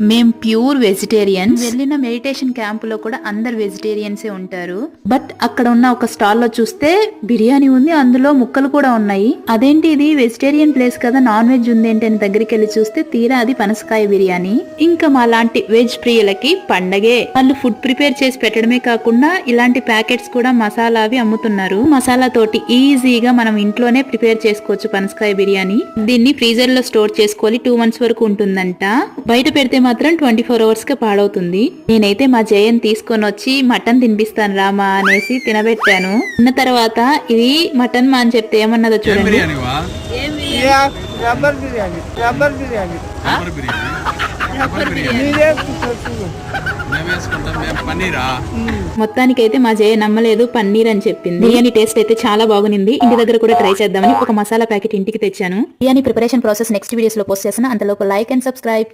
మేం pure vegetarians. వెళ్ళిన meditation క్యాంప్లో కూడా అందరు వెజిటేరియన్సే ఉంటారు. బట్ అక్కడ ఉన్న ఒక స్టాల్లో చూస్తే బిర్యానీ ఉంది అందులో ముక్కలు కూడా ఉన్నాయి. అదేంటి ఇది? వెజిటేరియన్ ప్లేస్ కదా నాన్ వెజ్ ఉంది ఏంటి అని దగ్గరికి వెళ్ళి చూస్తే తీరా అది పనసకాయ బిర్యానీ. ఇంకా మా లాంటి వెజ్ ప్రియులకి పండగే. వాళ్ళు ఫుడ్ ప్రిపేర్ చేసి పెట్టడమే కాకుండా ఇలాంటి ప్యాకెట్స్ కూడా మసాలా అవి అమ్ముతున్నారు. మసాలా తోటి ఈజీగా మనం ఇంట్లోనే ప్రిపేర్ చేసుకోవచ్చు పనసకాయ బిర్యానీ. దీన్ని ఫ్రీజర్లో స్టోర్ చేసుకోవాలి టూ మంత్స్ వరకు ఉంటుందంట. బయట పెడితే మాత్రం ట్వంటీ ఫోర్ అవర్స్కి పాడవుతుంది. నేనైతే మా జయన్ తీసుకొని వచ్చి మటన్ తినిపిస్తాను రామా అనేసి తినబెట్టాను. తిన్న తర్వాత ఇది మటన్ మా అని చెప్తే ఏమన్నదో చూడండి. మొత్తానికైతే మా జయ నమ్మలేదు పన్నీర్ అని చెప్పింది. బిర్యానీ టేస్ట్ అయితే చాలా బాగుంది ఇంటి దగ్గర కూడా ట్రై చేద్దామని ఒక మసాలా ప్యాకెట్ ఇంటికి తెచ్చాను. బిర్యానీ ప్రిపరేషన్ ప్రాసెస్ నెక్స్ట్ వీడియోస్లో పోస్ట్ చేస్తాను అంతలోపు లైక్ అండ్ సబ్స్క్రైబ్.